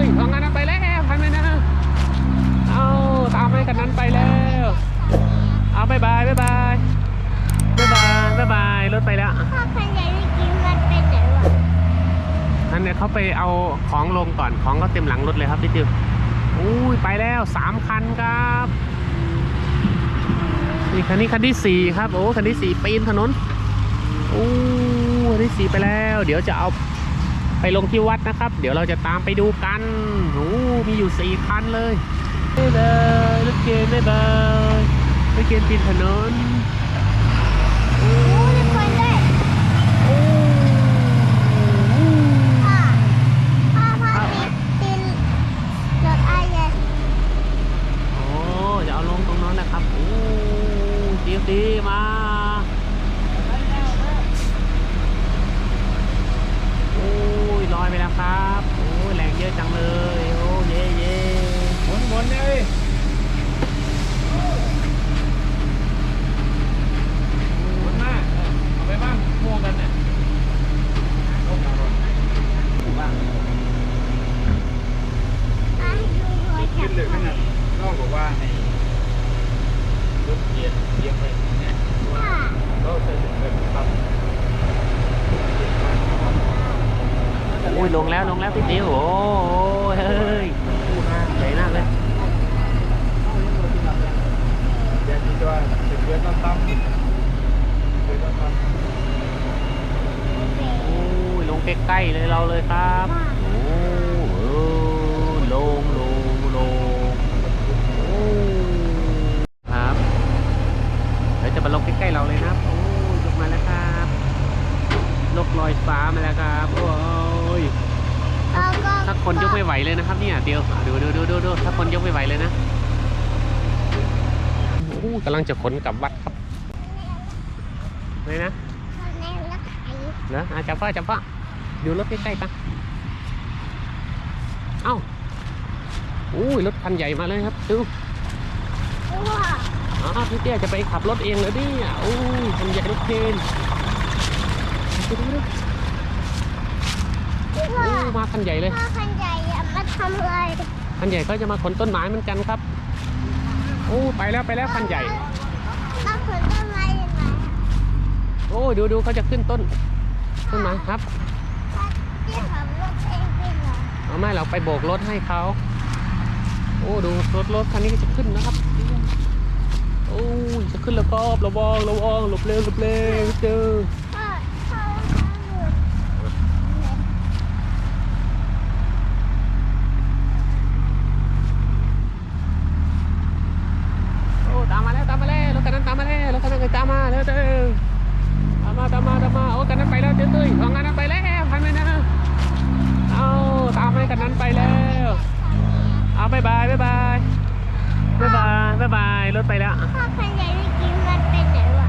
ตุ้ยของงานนั้นไปแล้วพันไหมนะ เอาตามไปกันนั้นไปแล้ว เอาบายบายบายบายบายบายบายบายรถไปแล้วพ่อคันใหญ่เมื่อกี้มันเป็นไหนวะอันเนี้ยเขาไปเอาของลงก่อนของก็เต็มหลังรถเลยครับพี่ติวอุ้ยไปแล้วสามคันครับนี่คันนี้คันที่สี่ครับโอ้คันที่สี่ปีนถนนโอ้คันที่สี่ไปแล้ว เดี๋ยวจะเอา ไปลงที่วัดนะครับ เดี๋ยวเราจะตามไปดูกันโอ้มีอยู่สี่คันเลยไม่เลยรถเกณฑ์ไม่บายรถเกณฑ์ปิดถนนโอ้ โอ้ยคนด้วย โอ้ พ่อพ่อพ่อตินรถไอ้ยัน โอ้จะเอาลงตรงนั้นนะครับโอ้ดีดีมาโอ้ยลอยไปแล้วครับโอ้ยแรงเยอะจังเลยโอ้เย่เย่ หมุนหมุนเลยหมุนมาเอาไปบ้างโม่กันเนี่ยโอ้กันรถบ้าง ไอ้ดูหัว คิ จั ด บ เลยนะนอกบอกว่าให้รถเกียร์เกียร์ไปเนี่ย พ่อ ก็จะเป็นปั๊บ โอ้ยลง แล้วลงแล้วพี่ติ๋วโอ้ยเฮ้ยใหญ่มากเลยเดี๋ยวที่ว่าจะเกียร์ตั้มตั้มเกียร์ตั้มตั้มโอ้ยลงใกล้ๆเลยเราเลยครับโอ้เออลงลงลงโอ้ครับเดี๋ยวจะมาลงใกล้ๆเราเลยนะครับโอ้ยยกมาแล้วครับนกลอยฟ้ามาแล้วครับโอ้ย เราก็ ถ้า คนยกไม่ไหวเลยนะครับเนี่ยเดียวดูดูดูดูดูถ้าคนยกไม่ไหวเลยนะโอ้กำลังจะขนกลับวัดครับเลยนะในรถไถเนอะอะจับพ่อจับพ่อดูรถใกล้ๆปะเอ้าอุ้ยรถคันใหญ่มาเลยครับดูว้าอ๋อพี่เตี้ยจะไปขับรถเองเหรอเนี่ยอุ้ยคันใหญ่รถเคนดูดูดู พี่พ่ออู้มาคันใหญ่เลยพ่อคันใหญ่อะมาทำอะไรคันใหญ่ก็จะมาขนต้นไม้เหมือนกันครับโอ้ไปแล้วไปแล้วคันใหญ่มาขนต้นไม้ยังไงโอ้ยดูดูเขาจะขึ้นต้นต้นไม้ครับที่ขับรถเองเป็นเหรอเอาไม่เราไปโบกรถให้เขาโอ้ดูรถรถคันนี้ก็จะขึ้นนะครับโอ้ยจะขึ้นแล้วก็ระวังระวังหลบเร็วหลบเร็วเจอ พ่อพ่อพ่อหลุด โอ้ตามมาแล้วตามมาแล้วรถคันนั้นตามมาแล้วรถคันนั้นก็ตามมาเร็วเร็วตามมาตาม มาตามมาโอ้คันนั้นไปแล้วเต้ยเต้ยของคันนั้นไปแล้วพันไหมนะเอาตามไปคันนั้นไปแล้ว เอาบายบายบายบายบายบายบายบายรถไปแล้วพ่อคันใหญ่เมื่อกี้มันเป็นไหนวะ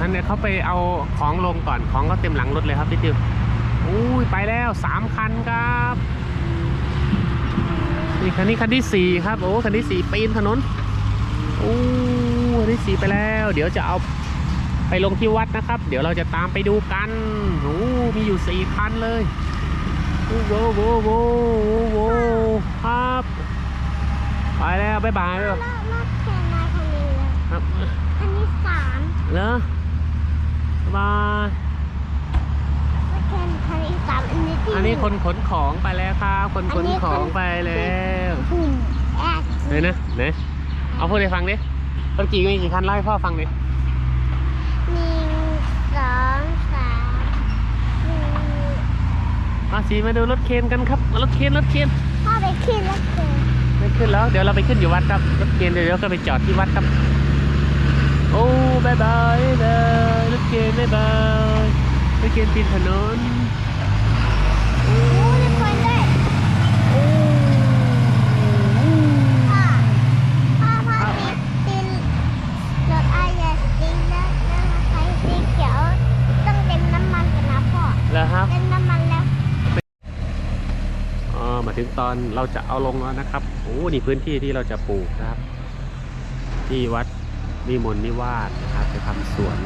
อันเนี้ยเขาไปเอาของลงก่อนของก็เต็มหลังรถเลยครับพี่ติวอุ้ยไปแล้วสามคันครับนี่คันนี้คันที่สี่ครับโอ้คันที่สี่ปีนถนนโอ้คันที่สี่ไปแล้ว เดี๋ยวจะเอา ไปลงที่วัดนะครับ เดี๋ยวเราจะตามไปดูกันโอ้มีอยู่สี่คันเลยโอ้โหโว้โว้โว้โว้ครับไปแล้วบ๊ายบายรถรถแข่งมาคันนี้เลยครับอันนี้สามเหรอบ๊ายบายรถแข่งคันนี้สามอันนี้ที่อันนี้คนขนของไปแล้วครับคนขนของไปแล้วหุ่นแอคเดี๋ยนะเดี๋ยเอาพูดให้ฟังดิรถกี่มีกี่คันเล่พ่อฟังดิ หนึ่งสองสามหนึ่ง มาสีมาดูรถเคนกันครับรถเคนรถเคนพ่อไปขึ้นรถเข็นไม่ขึ้นแล้ว เดี๋ยวเราไปขึ้นอยู่วัดครับรถเคนเดี๋ยวก็ไปจอดที่วัดครับ โอ้บายบายเลยรถเคนบายบายรถเคนปีนถนนโอ้โอ้ยคนด้วยโอ้พ่อพ่อพ่อตินรถไอ้ยันตินแล้วแล้วใช้สีเขียวต้องเต็มน้ำมันกันนะพ่อแล้วครับ เต็มน้ำมันแล้วอ๋อ มาถึงตอนเราจะเอาลงแล้วนะครับโอ้นี่พื้นที่ที่เราจะปลูกนะครับ ที่วัดมีมนต์นิวาสนะครับจะทำสวน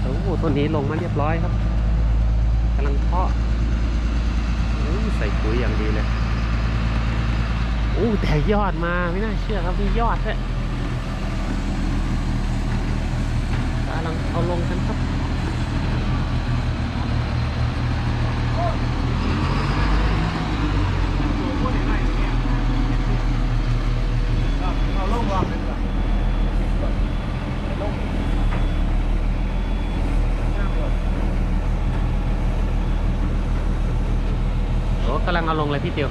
โอ้ต้นนี้ลงมาเรียบร้อยครับกำลังเพาะใส่ปุ๋ยอย่างดีเลยโอ้แต่ยอดมาไม่น่าเชื่อครับมียอดเลย เอาลงเลยพี่เตียว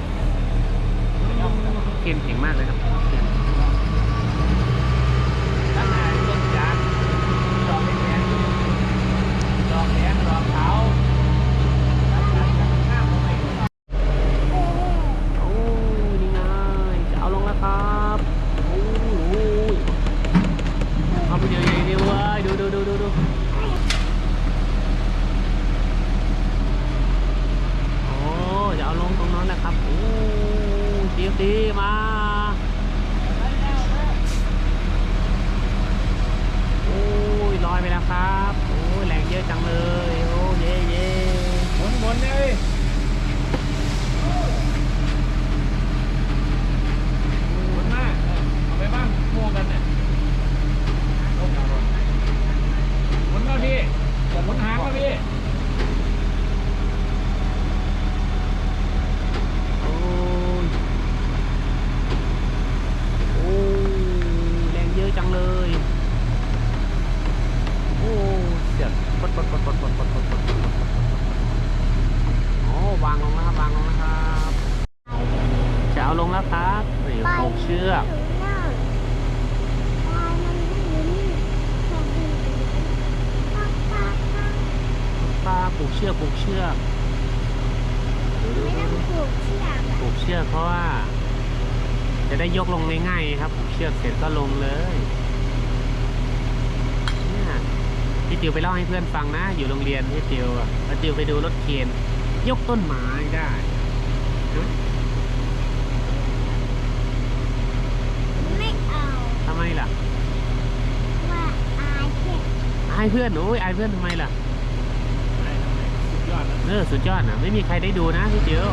เก่งเก่งมากเลยครับ ชือกผูกเชือกไม่ต้องผูกเชือกอะผูกเชือกเพราะว่า จะได้ยกลงง่ายๆครับผูกเชือกเสร็จก็ลงเลยเนี่ยพี่ติวไปเล่าให้เพื่อนฟังนะ อยู่โรงเรียนพี่ติวอะแล้วติวไปดูรถเคนยกต้นไม้ได้ฮะไม่เอาทำไมล่ะว่าอายเพื่อนอายเพื่อนโอ้ยอายเพื่อนทำไมล่ะสุด ยอดแล้วเออสุดยอดนะไม่มีใครได้ดูนะพี่ติว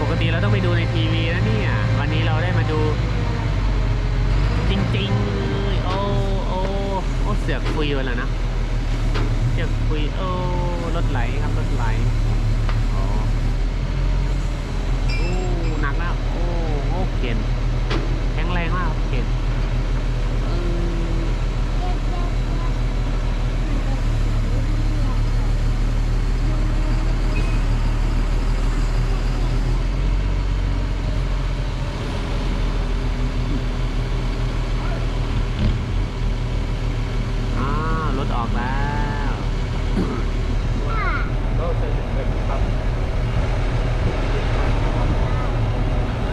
ปกติเราต้องไปดูในทีวีนะเนี่ย วันนี้เราได้มาดู จริงๆ โอ้โอ้โอ้เสือกคุยไปแล้วนะเสือกคุยโอ้รถไหลครับรถไหลอ๋อโอ้หนักแล้วโอ้โอ้เข็นแข็งแรงมากครับเข็นเอออ่ารถออกแล้ว ก็ใส่เป็นครับ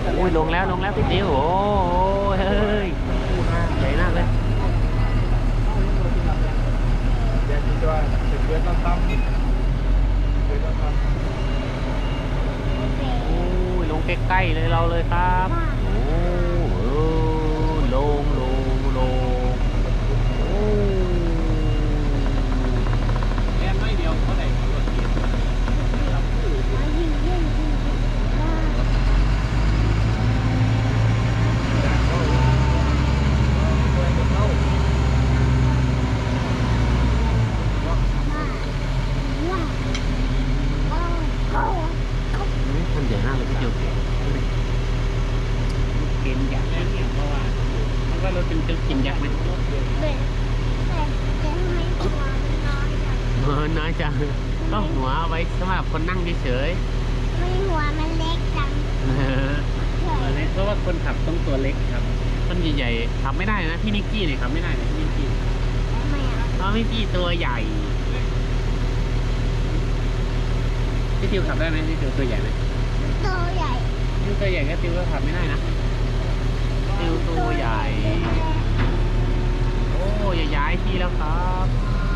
โอุ้ยลงแล้วลงแล้วพี่ติ๋วโอ้เฮ้ยใหญ่มากเลยโอ้ยลงใกล้ๆเลยเราเลยครับ โอ้เออลงลงลงโอ้ เรียนไม่เดียวเขาได้รถเกียร์รับผู้ ยิงยิงยิงว่า ว่าว่าโอ้โอ้ นี่ทำใหญ่มากเลยพี่ติ๋วกินยักษ์เนี่ยเพราะว่ามัน ว่ารถเป็นเป็นกินยักษ์ไหมเด็กเด็กจะให้หัวมันน้อยจังเออน้อยจังก็หัวเอาไว้สำหรับคนนั่งเฉยไม่หัวมันเล็กจังๆเออเฉยเพราะว่าคนขับต้องตัวเล็กครับต้นใหญ่ๆขับไม่ได้นะพี่นิกกี้เนี่ยขับไม่ได้นะพี่นิกกี้ทำไมอะเพราะพี่กี้ตัวใหญ่พี่ติวขับได้ไหมพี่ติวตัวใหญ่ไหมตัวใหญ่ พี่ตัวใหญ่ก็ติวก็ขับไม่ได้นะ ติวตัวใหญ่ โอ้อย่าย้ายที่แล้วครับ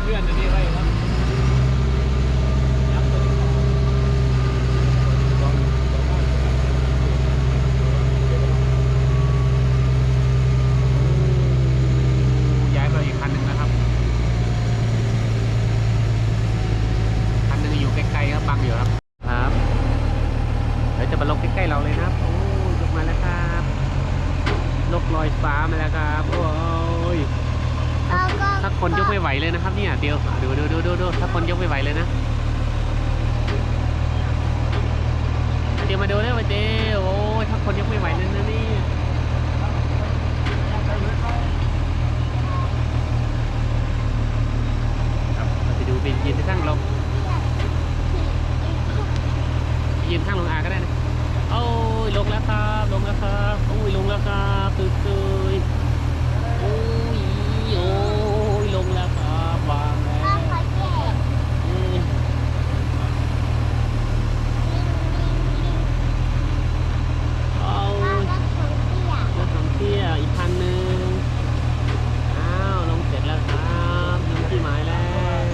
เพื่อนอันนี้ไว้ครับตัวนี้ลองลอง ย้ายไปอีกคันหนึ่งนะครับ คันหนึ่งอยู่ใกล้ๆครับบังอยู่ครับ ครับ เดี๋ยวจะมาลงใกล้ๆเราเลยนะครับ โอ้ยกมาแล้วครับ ฟ้ามาแล้วครับ โอ้ย แล้วก็ ถ้าคนยกไม่ไหวเลยนะครับเนี่ยเดียวดูดูดูดูดูถ้าคนยกไม่ไหวเลยนะเยเด้โอ้ยถ้าคนยังไม่ไหวนั่นนะนี่ครับเราไปดูไปยืนที่ข้างลงยืนข้างลงอาก็ได้นะโอ้ยลงแล้วครับลงแล้วครับโอ้ยลงแล้วครับตึ๊ดตึ๊ดโอ้ยโอ้ยลงแล้วครับวางแล้ พ่อ ว ขอแย่ อืม เอา พ่อก็คงเตี้ย รถสองเที่ยวอีกคันหนึ่งอ้าวลงเสร็จแล้วครับถึงที่หมายแล้ว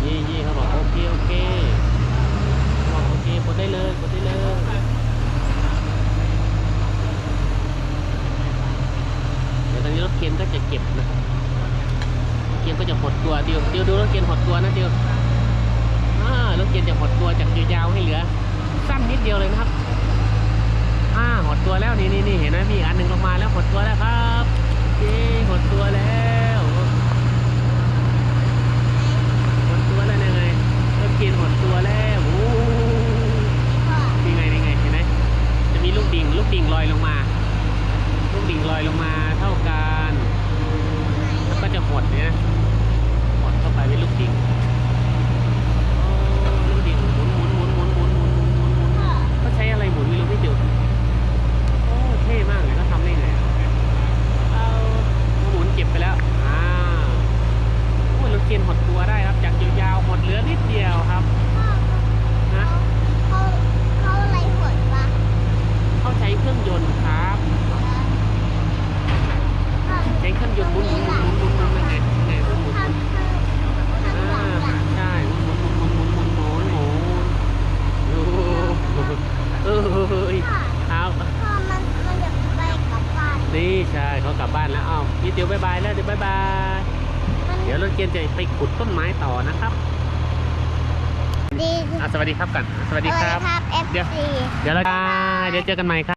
เย่เย่เขาบอกโอเคโอเคบอกโอเคกดได้เลยกดได้เลยเดี๋ยวตอนนี้รถเคนก็จะเก็บนะครับรถเคนก็จะห ดตัวเดียวเดียวดูรถเกียร์หดตัวนะเดียวอ่ารถเคนจะหดตัวจากยาวให้เหลือ สั้นนิดเดียวเลยนะครับ อ่าหดตัวแล้วนี่นี่นี่เห็นไหมมีอันหนึ่งลงมาแล้วหดตัวแล้วครับเย้หดตัวแล้ว ยพ่อเอาพ่อมันมันจะไปกลับบ้านนี่ใช่เขากลับบ้านแล้วอ้าวพี่เดียวบายบายแล้วเดี๋ยวบายบาย มันเดี๋ยวรถเกียนจะไปขุดต้นไม้ต่อนะครับดีอะสวัสดีครับกัน สวัสดีครับเออครับเดี๋ยว FC เดี๋ยวเราเดี๋ยวเจอกันใหม่ครับ